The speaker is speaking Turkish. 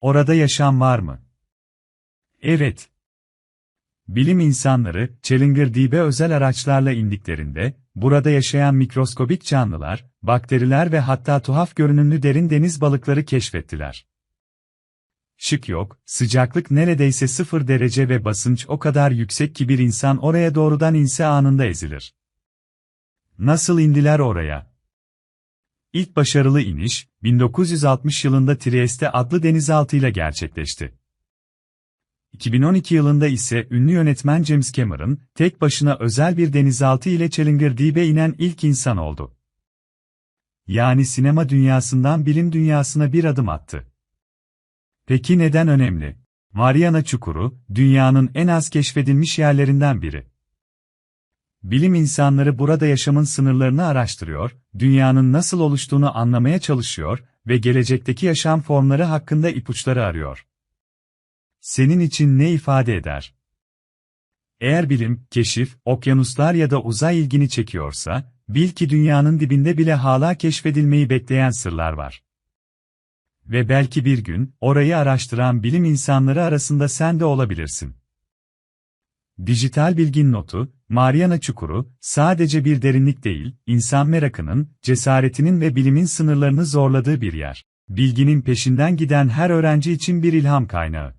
Orada yaşam var mı? Evet. Bilim insanları, Challenger Deep'e özel araçlarla indiklerinde, burada yaşayan mikroskobik canlılar, bakteriler ve hatta tuhaf görünümlü derin deniz balıkları keşfettiler. Şık yok, sıcaklık neredeyse sıfır derece ve basınç o kadar yüksek ki bir insan oraya doğrudan inse anında ezilir. Nasıl indiler oraya? İlk başarılı iniş, 1960 yılında Trieste adlı denizaltıyla gerçekleşti. 2012 yılında ise ünlü yönetmen James Cameron, tek başına özel bir denizaltı ile Challenger Deep'e inen ilk insan oldu. Yani sinema dünyasından bilim dünyasına bir adım attı. Peki neden önemli? Mariana Çukuru, dünyanın en az keşfedilmiş yerlerinden biri. Bilim insanları burada yaşamın sınırlarını araştırıyor, dünyanın nasıl oluştuğunu anlamaya çalışıyor ve gelecekteki yaşam formları hakkında ipuçları arıyor. Senin için ne ifade eder? Eğer bilim, keşif, okyanuslar ya da uzay ilgini çekiyorsa, bil ki dünyanın dibinde bile hala keşfedilmeyi bekleyen sırlar var. Ve belki bir gün, orayı araştıran bilim insanları arasında sen de olabilirsin. Dijital bilgin notu, Mariana Çukuru, sadece bir derinlik değil, insan merakının, cesaretinin ve bilimin sınırlarını zorladığı bir yer. Bilginin peşinden giden her öğrenci için bir ilham kaynağı.